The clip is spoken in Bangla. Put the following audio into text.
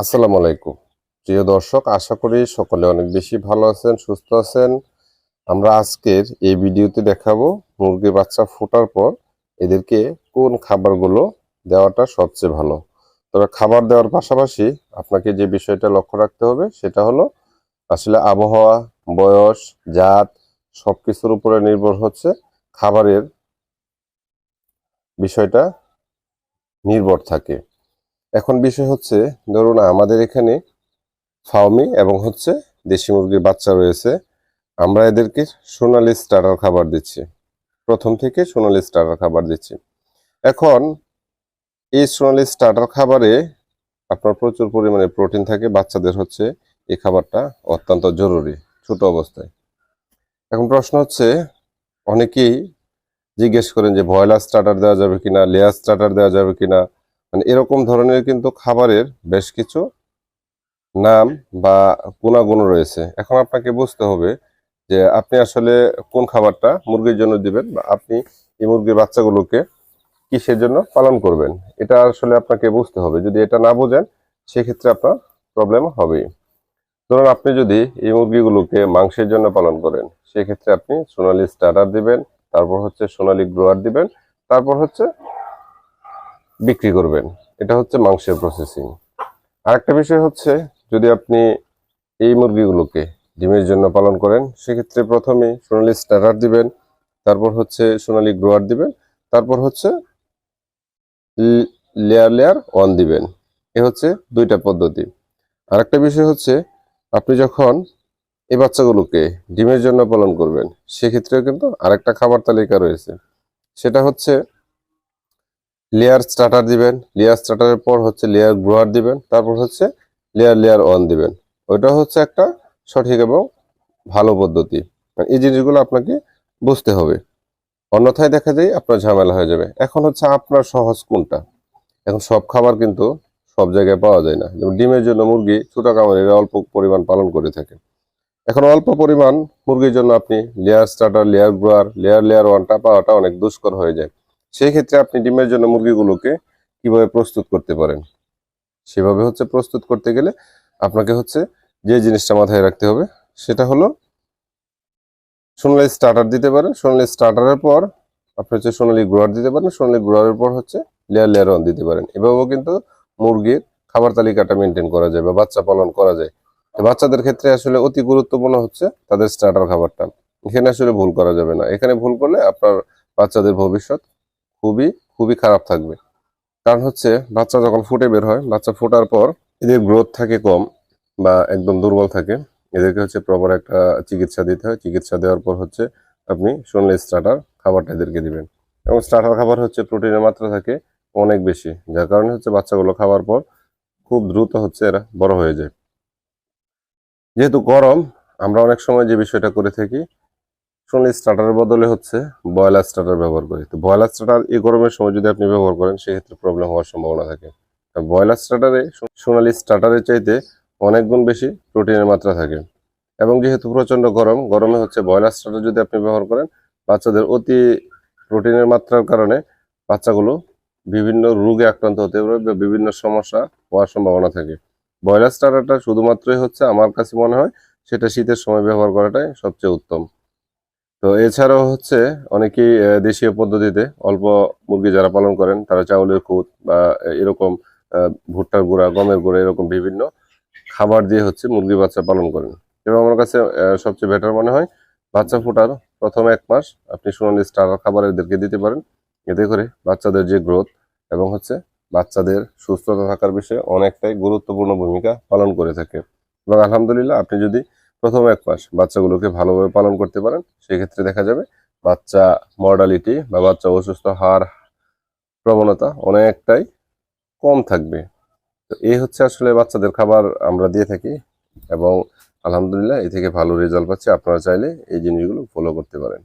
আসসালামু আলাইকুম। প্রিয় দর্শক, আশা করি সকলে অনেক বেশি ভালো আছেন, সুস্থ আছেন। আমরা আজকের এই ভিডিওতে দেখাবো মুরগির বাচ্চা ফোটার পর এদেরকে কোন খাবারগুলো দেওয়াটা সবচেয়ে ভালো। তবে খাবার দেওয়ার পাশাপাশি আপনাকে যে বিষয়টা লক্ষ্য রাখতে হবে সেটা হলো, আসলে আবহাওয়া, বয়স, জাত সব কিছুর উপরে নির্ভর হচ্ছে খাবারের বিষয়টা নির্ভর থাকে। এখন বিষয় হচ্ছে, ধরুন আমাদের এখানে ফার্মি এবং হচ্ছে দেশি মুরগির বাচ্চা রয়েছে, আমরা এদেরকে সোনালি স্টার্টার খাবার দিচ্ছি। প্রথম থেকে সোনালি স্টার্টার খাবার দিচ্ছি। এখন এই সোনালি স্টার্টার খাবারে আপনার প্রচুর পরিমাণে প্রোটিন থাকে, বাচ্চাদের হচ্ছে এই খাবারটা অত্যন্ত জরুরি, ছোট অবস্থায়। এখন প্রশ্ন হচ্ছে, অনেকেই জিজ্ঞেস করেন যে ভয়লার স্টার্টার দেওয়া যাবে কিনা, লেয়ার স্টার্টার দেওয়া যাবে কিনা মানে এরকম ধরনের কিন্তু খাবারের বেশ কিছু নাম বা গুণাগুণ রয়েছে। এখন আপনাকে বুঝতে হবে যে আপনি আসলে কোন খাবারটা মুরগির জন্য দিবেন বা আপনি এই মুরগির বাচ্চাগুলোকে কিসের জন্য পালন করবেন। এটা আসলে আপনাকে বুঝতে হবে। যদি এটা না বোঝেন, সেক্ষেত্রে আপনার প্রবলেম হবেই। ধরুন আপনি যদি এই মুরগিগুলোকে মাংসের জন্য পালন করেন, সেক্ষেত্রে আপনি সোনালি স্টার্টার দিবেন, তারপর হচ্ছে সোনালি গ্রোয়ার দিবেন, তারপর হচ্ছে বিক্রি করবেন। এটা হচ্ছে মাংসের প্রসেসিং আরেকটা বিষয় হচ্ছে, যদি আপনি এই মুরগিগুলোকে ডিমের জন্য পালন করেন, সেক্ষেত্রে প্রথমে সোনালি স্টার্টার দিবেন, তারপর হচ্ছে সোনালি গ্রোয়ার দিবেন, তারপর হচ্ছে লেয়ার লেয়ার ওয়ান দিবেন। এ হচ্ছে দুইটা পদ্ধতি। আরেকটা বিষয় হচ্ছে, আপনি যখন এই বাচ্চাগুলোকে ডিমের জন্য পালন করবেন, সেক্ষেত্রেও কিন্তু আরেকটা খাবার তালিকা রয়েছে। সেটা হচ্ছে লেয়ার স্টার্টার দিবেন লেয়ার স্টার্টারের পর হচ্ছে লেয়ার গ্রোয়ার দিবেন, তারপর হচ্ছে লেয়ার লেয়ার ওয়ান দিবেন। ওইটা হচ্ছে একটা সঠিক এবং ভালো পদ্ধতি। এই জিনিসগুলো আপনাকে বুঝতে হবে। অন্যথায় দেখা যায় আপনার ঝামেলা হয়ে যাবে। এখন হচ্ছে আপনার সহজ কোনটা? এখন সব খাবার কিন্তু সব জায়গায় পাওয়া যায় না। যেমন ডিমের জন্য মুরগি ছোট কামারিরা অল্প পরিমাণ পালন করে থাকে। এখন অল্প পরিমাণ মুরগির জন্য আপনি layer starter layer grower layer layer ওয়ানটা পাওয়াটা অনেক দুষ্কর হয়ে যায়। সেই ক্ষেত্রে আপনি ডিমের জন্য মুরগিগুলোকে কীভাবে প্রস্তুত করতে পারেন? সেভাবে হচ্ছে প্রস্তুত করতে গেলে আপনাকে হচ্ছে যে জিনিসটা মাথায় রাখতে হবে সেটা হলো সোনালি স্টার্টার দিতে পারেন। সোনালি স্টার্টারের পর আপনি হচ্ছে সোনালি গ্রোয়ার দিতে পারেন। সোনালি গ্রোয়ারের পর হচ্ছে লেয়ার লেয়ার অন দিতে পারেন। এভাবেও কিন্তু মুরগির খাবার তালিকাটা মেনটেন করা যায় বা বাচ্চা পালন করা যায়। বাচ্চাদের ক্ষেত্রে আসলে অতি গুরুত্বপূর্ণ হচ্ছে তাদের স্টার্টার খাবারটা। এখানে আসলে ভুল করা যাবে না। এখানে ভুল করলে আপনার বাচ্চাদের ভবিষ্যৎ খুবই খুবই খারাপ থাকবে। কারণ হচ্ছে, বাচ্চা যখন ফুটে বের হয়, বাচ্চা ফোটার পর এদের গ্রোথ থাকে কম বা একদম দুর্বল থাকে। এদেরকে হচ্ছে প্রপার একটা চিকিৎসা দিতে হয়। চিকিৎসা দেওয়ার পর হচ্ছে আপনি শুনলে স্টার্টার খাবারটা এদেরকে দিবেন। এবং স্টার্টার খাবার হচ্ছে প্রোটিনের মাত্রা থাকে অনেক বেশি। যার কারণে হচ্ছে বাচ্চাগুলো খাওয়ার পর খুব দ্রুত হচ্ছে এরা বড় হয়ে যায়। যেহেতু গরম, আমরা অনেক সময় যে বিষয়টা করে থাকি সোনালি স্টার্টারের বদলে হচ্ছে ব্রয়লার স্টার্টার ব্যবহার করি। তো ব্রয়লার স্টার্টার এই গরমের সময় যদি আপনি ব্যবহার করেন, সেক্ষেত্রে প্রবলেম হওয়ার সম্ভাবনা থাকে। ব্রয়লার স্টার্টারে সোনালি স্টার্টারের চাইতে অনেক গুণ বেশি প্রোটিনের মাত্রা থাকে। এবং যেহেতু প্রচণ্ড গরম, গরমে হচ্ছে ব্রয়লার স্টার্টার যদি আপনি ব্যবহার করেন, বাচ্চাদের অতি প্রোটিনের মাত্রার কারণে বাচ্চাগুলো বিভিন্ন রোগে আক্রান্ত হতে পারে বিভিন্ন সমস্যা হওয়ার সম্ভাবনা থাকে। ব্রয়লার স্টার্টারটা শুধুমাত্রই হচ্ছে আমার কাছে মনে হয়, সেটা শীতের সময় ব্যবহার করাটাই সবচেয়ে উত্তম। তো এছাড়াও হচ্ছে অনেকেই দেশীয় পদ্ধতিতে অল্প মুরগি যারা পালন করেন, তারা চাউলের খুদ বা এরকম ভুট্টার গুঁড়া, গমের গুঁড়া, এরকম বিভিন্ন খাবার দিয়ে হচ্ছে মুরগি বাচ্চা পালন করেন। এবং আমার কাছে সবচেয়ে বেটার মনে হয়, বাচ্চা ফোটার প্রথম এক মাস আপনি সোনালি স্টার খাবার এদেরকে দিতে পারেন। এতে করে বাচ্চাদের যে গ্রোথ এবং হচ্ছে বাচ্চাদের সুস্থতা থাকার বিষয়ে অনেকটাই গুরুত্বপূর্ণ ভূমিকা পালন করে থাকে। এবং আলহামদুলিল্লাহ, আপনি যদি প্রথম এক মাস বাচ্চাগুলোকে ভালোভাবে পালন করতে পারেন, সেক্ষেত্রে দেখা যাবে বাচ্চা মর্ডালিটি বা বাচ্চা অসুস্থ হার প্রবণতা অনেকটাই কম থাকবে। তো এই হচ্ছে আসলে বাচ্চাদের খাবার আমরা দিয়ে থাকি এবং আলহামদুলিল্লাহ এ থেকে ভালো রেজাল্ট পাচ্ছি। আপনারা চাইলে এই জিনিসগুলো ফলো করতে পারেন।